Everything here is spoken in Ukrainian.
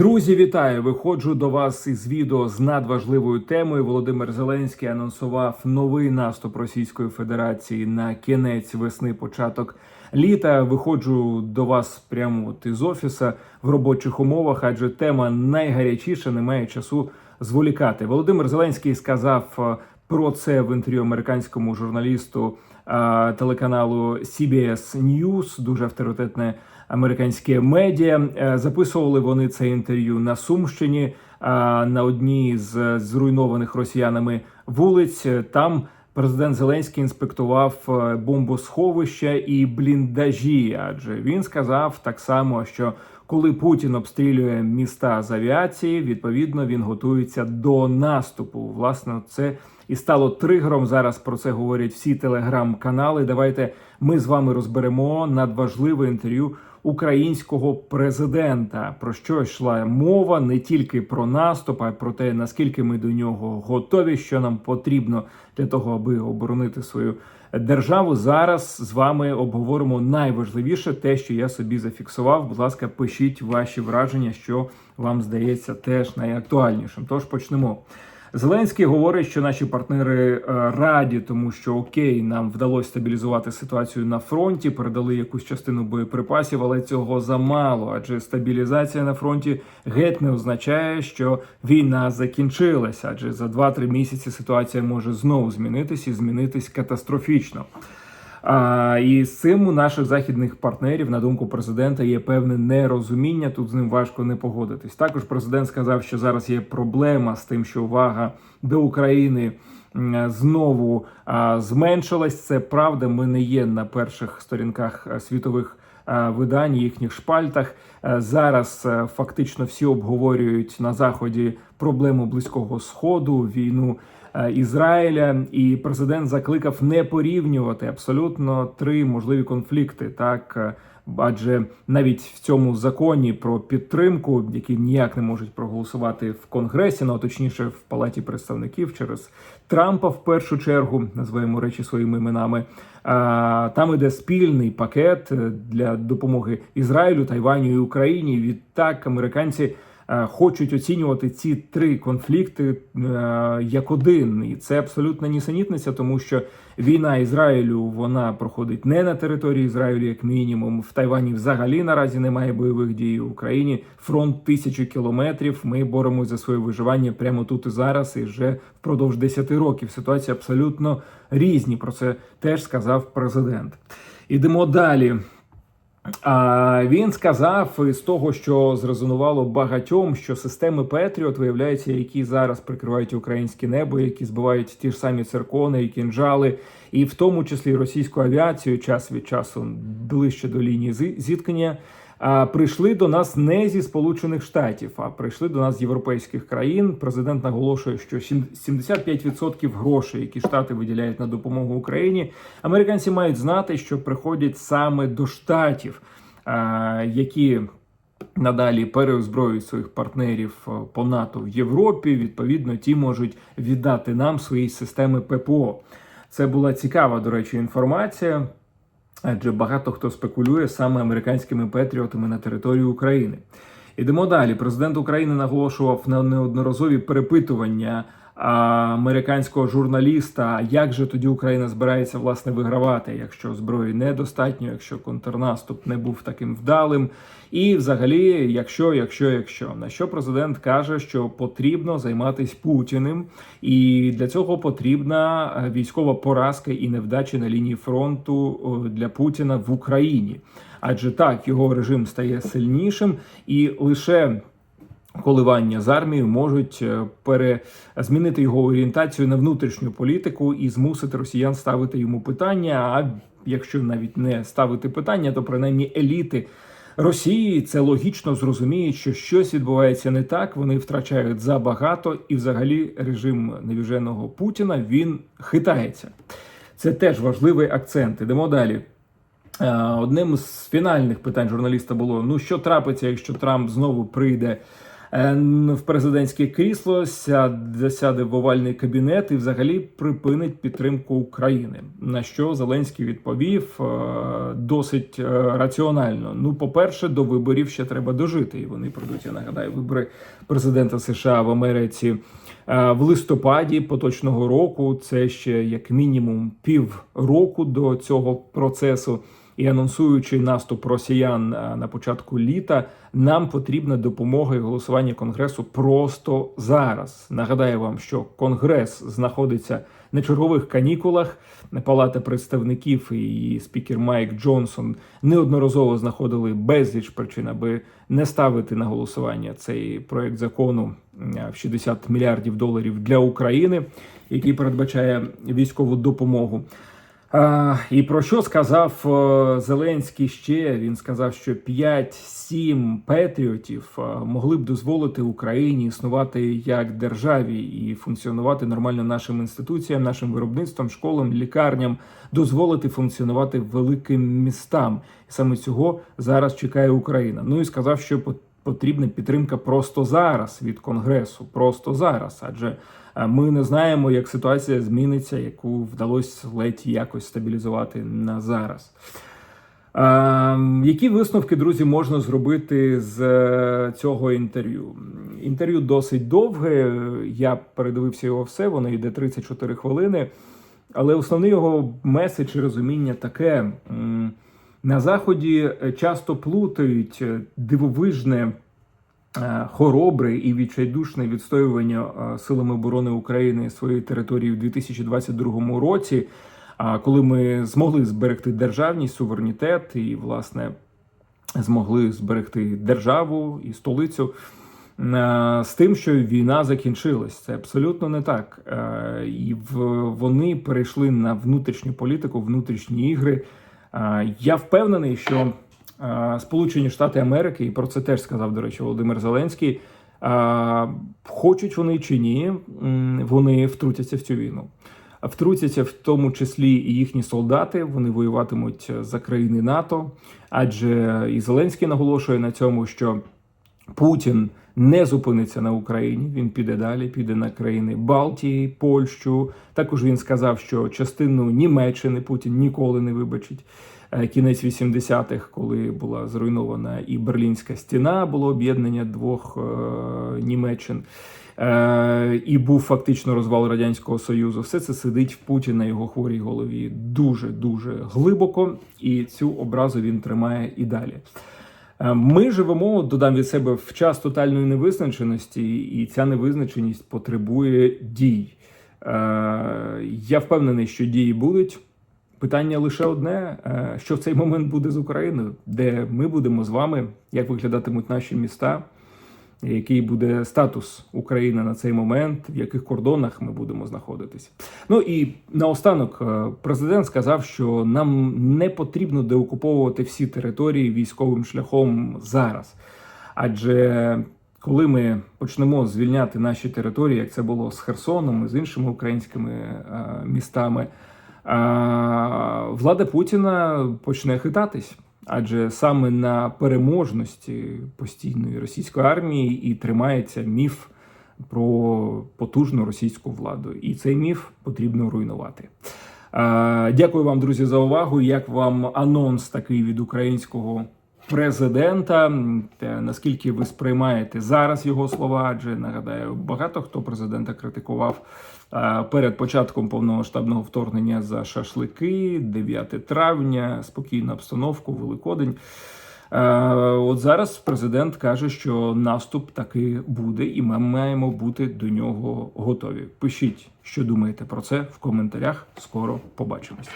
Друзі, вітаю! Виходжу до вас із відео з надважливою темою. Володимир Зеленський анонсував новий наступ Російської Федерації на кінець весни, початок літа. Виходжу до вас прямо от із офіса в робочих умовах, адже тема найгарячіша, немає часу зволікати. Володимир Зеленський сказав е, про це в інтерв'ю американському журналісту е, телеканалу CBS News, дуже авторитетне американське медіа. Е, Записували вони це інтерв'ю на Сумщині е, на одній з зруйнованих росіянами вулиць. Там президент Зеленський інспектував е, бомбосховища і бліндажі, адже він сказав так само, що коли Путін обстрілює міста з авіації, відповідно він готується до наступу. Власне, це і стало тригером. Зараз про це говорять всі телеграм-канали. Давайте ми з вами розберемо надважливе інтерв'ю українського президента. Про що йшла мова не тільки про наступ, а й про те, наскільки ми до нього готові, що нам потрібно для того, аби оборонити свою державу. Зараз з вами обговоримо найважливіше, те, що я собі зафіксував. Будь ласка, пишіть ваші враження, що вам здається теж найактуальнішим. Тож почнемо. Зеленський говорить, що наші партнери е, раді, тому що окей, нам вдалося стабілізувати ситуацію на фронті, передали якусь частину боєприпасів, але цього замало. Адже стабілізація на фронті геть не означає, що війна закінчилася. Адже за 2-3 місяці ситуація може знову змінитись і змінитись катастрофічно. А, і з цим у наших західних партнерів, на думку президента, є певне нерозуміння. Тут з ним важко не погодитись. Також президент сказав, що зараз є проблема з тим, що увага до України знову а, зменшилась. Це правда. Ми не є на перших сторінках світових. а, Видань їхніх шпальтах Е, зараз е, фактично всі обговорюють на заході проблему близького сходу, війну е, Ізраїля, і президент закликав не порівнювати абсолютно три можливі конфлікти. Так е, адже навіть в цьому законі про підтримку, який ніяк не можуть проголосувати в конгресі, ну а точніше в палаті представників через Трампа, в першу чергу називаємо речі своїми іменами. Там іде спільний пакет е, для допомоги Ізраїлю, Тайваню і Україні. Відтак американці е, хочуть оцінювати ці три конфлікти е, як один, і це абсолютна нісенітниця, тому що війна Ізраїлю вона проходить не на території Ізраїлю, як мінімум. В Тайвані взагалі наразі немає бойових дій. В Україні фронт тисячу кілометрів. Ми боремося за своє виживання прямо тут і зараз, і вже впродовж 10 років. Ситуація абсолютно різні. Про це теж сказав президент. Ідемо далі. А він сказав з того, що зрезонувало багатьом, що системи Петріот виявляється, які зараз прикривають українське небо, які збивають ті ж самі циркони і кінжали, і в тому числі російську авіацію час від часу ближче до лінії зіткнення. Прийшли до нас не зі Сполучених Штатів, а прийшли до нас з європейських країн. Президент наголошує, що сім- 75% грошей, які штати виділяють на допомогу Україні, американці мають знати, що приходять саме до штатів, які надалі переозброюють своїх партнерів е, по НАТО в Європі. Відповідно, ті можуть віддати нам свої системи ППО. Це була цікава, до речі, інформація. Адже багато хто спекулює саме американськими патріотами на території України. Ідемо далі. Президент України наголошував на неодноразові перепитування американського журналіста, як же тоді Україна збирається власне вигравати, якщо зброї недостатньо, якщо контрнаступ не був таким вдалим. І, взагалі, якщо, якщо, якщо на що президент каже, що потрібно займатися Путіним, і для цього потрібна військова поразка і невдача на лінії фронту для Путіна в Україні. Адже так його режим стає сильнішим, і лише коливання з армією можуть е, пере... змінити його орієнтацію на внутрішню політику і змусити росіян ставити йому питання. А якщо навіть не ставити питання, то принаймні еліти. Росії це логічно зрозуміють, що щось відбувається не так. Вони втрачають забагато, і взагалі режим навіженого Путіна він хитається. Це теж важливий акцент. Ідемо далі. Е, Одним з фінальних питань журналіста було: ну що трапиться, якщо Трамп знову прийде в президентське крісло, сяде, сяде в овальний кабінет і взагалі припинить підтримку України. На що Зеленський відповів е, досить е, раціонально. Ну, по-перше, до виборів ще треба дожити, і вони пройдуть. Я нагадаю, вибори президента США в Америці е, в листопаді поточного року. Це ще як мінімум пів року до цього процесу. І анонсуючи наступ росіян е, на початку літа, нам потрібна допомога і голосування конгресу просто зараз. Нагадаю вам, що конгрес знаходиться на чергових канікулах. Палата представників і спікер Майк Джонсон неодноразово знаходили безліч причин, аби не ставити на голосування цей проект закону е, в 60 мільярдів доларів для України, який передбачає військову допомогу. А, і про що сказав е, Зеленський ще? Він сказав, що 5-7 патріотів е, могли б дозволити Україні існувати як державі і функціонувати нормально нашим інституціям, нашим виробництвам, школам, лікарням, дозволити функціонувати великим містам. Саме цього зараз чекає Україна. Ну і сказав, що потрібна підтримка просто зараз від конгресу, просто зараз, адже ми не знаємо, як ситуація зміниться, яку вдалося ледь якось стабілізувати на зараз. А, які висновки, друзі, можна зробити з е, цього інтерв'ю? Інтерв'ю досить довге. Я передивився його все, воно йде 34 хвилини. Але основний його меседж і розуміння таке: на заході часто плутають е, дивовижне е, хоробре і відчайдушне відстоювання е, силами оборони України своєї території в 2022 році. Коли ми змогли зберегти державність, суверенітет і, власне, змогли зберегти державу і столицю. е, З тим, що війна закінчилась, це абсолютно не так. Е, І вони перейшли на внутрішню політику, внутрішні ігри. Е, Я впевнений, що е, Сполучені Штати Америки, і про це теж сказав, до речі, Володимир Зеленський. е, Хочуть вони чи ні, вони втрутяться в цю війну. Втрутяться в тому числі і їхні солдати. Вони воюватимуть за країни НАТО, адже і Зеленський наголошує на цьому, що Путін не зупиниться на Україні. Він піде далі, піде на країни Балтії, Польщу. Також він сказав, що частину Німеччини Путін ніколи не вибачить. Е, Кінець 80-х, коли була зруйнована і Берлінська стіна, було об'єднання двох е, Німеччин. Е, і був фактично розвал радянського союзу. Все це сидить в Путіна на його хворій голові дуже дуже глибоко, і цю образу він тримає і далі. Е, Ми живемо, додам від себе, в час тотальної невизначеності, і ця невизначеність потребує дій. Е, Я впевнений, що дії будуть. Питання лише одне: е, що в цей момент буде з Україною, де ми будемо з вами, як виглядатимуть наші міста, який буде статус України на цей момент, в яких кордонах ми будемо знаходитись. Ну і наостанок е, президент сказав, що нам не потрібно деокуповувати всі території військовим шляхом зараз. Адже коли ми почнемо звільняти наші території, як це було з Херсоном і з іншими українськими е, містами, е, влада Путіна почне хитатись. Адже саме на переможності постійної російської армії і тримається міф про потужну російську владу, і цей міф потрібно руйнувати. Е, Дякую вам, друзі, за увагу. Як вам анонс такий від українського президента? Наскільки ви сприймаєте зараз його слова? Адже нагадаю, багато хто президента критикував е, перед початком повномасштабного вторгнення за шашлики, 9 травня, спокійну обстановку, Великодень. Е, От зараз президент каже, що наступ таки буде, і ми маємо бути до нього готові. Пишіть, що думаєте про це в коментарях. Скоро побачимось.